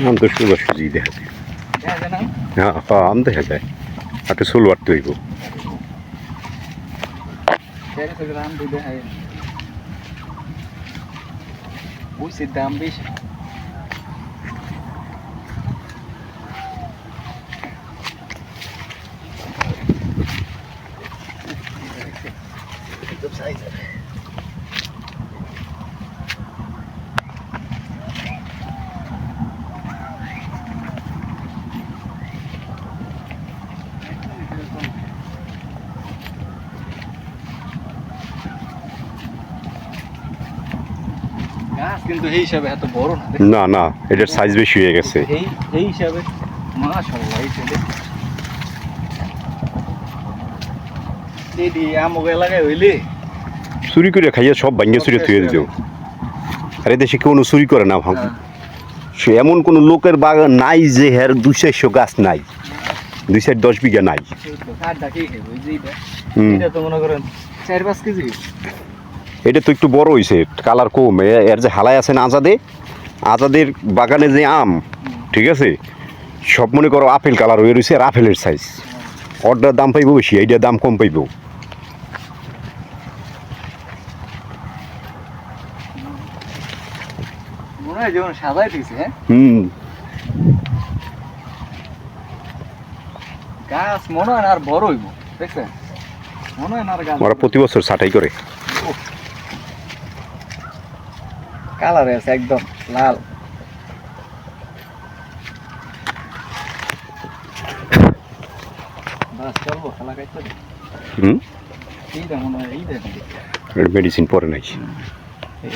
আম তো সুন্দর সুজি দেখা যায় হ্যাঁ হ্যাঁ আম দেখা যায়। একটা তৈব তেরো থেকে দাম দিয়ে দেখা যায় বুঝছি গাছ কিন্তু এই হিসাবে এত বড় না। না না এটার সাইজ বেশি হয়ে গেছে। এই এই হিসাবে মাশাআল্লাহ এই ছেলে। দিদি এলাকায় হইলে চুরি করে খাইয়া সব ভাঙ্গে চুরি থুয়ে দিত আর দেশে কেউ চুরি করে না ভাঙ হ্যাঁ। সে এমন কোনো লোকের বাগান নাই যে হের দুই চারশো গাছ নাই দুই চার দশ বিঘা নাই। হুম। এটা তো মনে করেন চার পাঁচ কেজি। এটা তো একটু বড় হয়েছে কালার কম। এর যে হালাই আছে না আজাদে আজাদের বাগানে যে আম ঠিক আছে? সব মনে করো আপেল কালার হয়ে রয়েছে আর আপেলের সাইজ অর্ডার দাম পাইবো বেশি এইটার দাম কম পাইবো। হয় হ্যাঁ? হুম। গাছ মনে হয় আর বড় হইব দেখছেন? মনে হয় না আর গাছ ওরা প্রতি বছর ছাটাই করে। কালার আছে একদম লাল বাস চলবো খেলা খাইতে হুম এইটা মনে হয় এইটা নাকি মেডিসিন পরে নাই এই